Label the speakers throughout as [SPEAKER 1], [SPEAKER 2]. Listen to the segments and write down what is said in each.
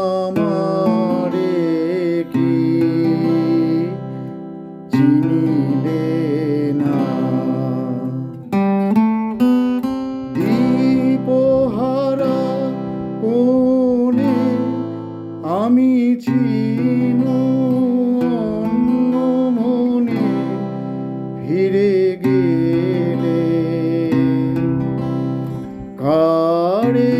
[SPEAKER 1] আমারে কি চিনিলে না? দীপহারা কোনে আমি চিন মনে ফিরে গেলে। কারে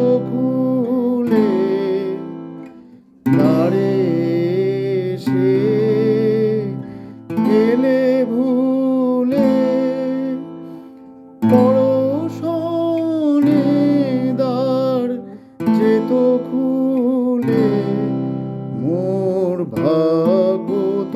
[SPEAKER 1] সর্বাগত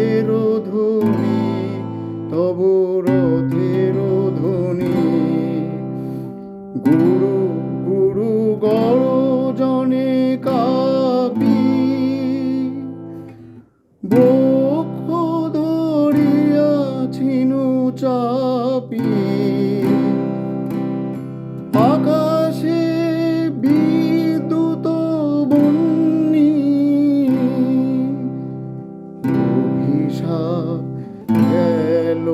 [SPEAKER 1] রথের ধ্বনি গুরু গুরু গরজনে কাপি। বক্ষ ধরিয়াছিনু চাপি। আকাশে বিদ্যুৎ বন্যি। অভিশাপ গেল।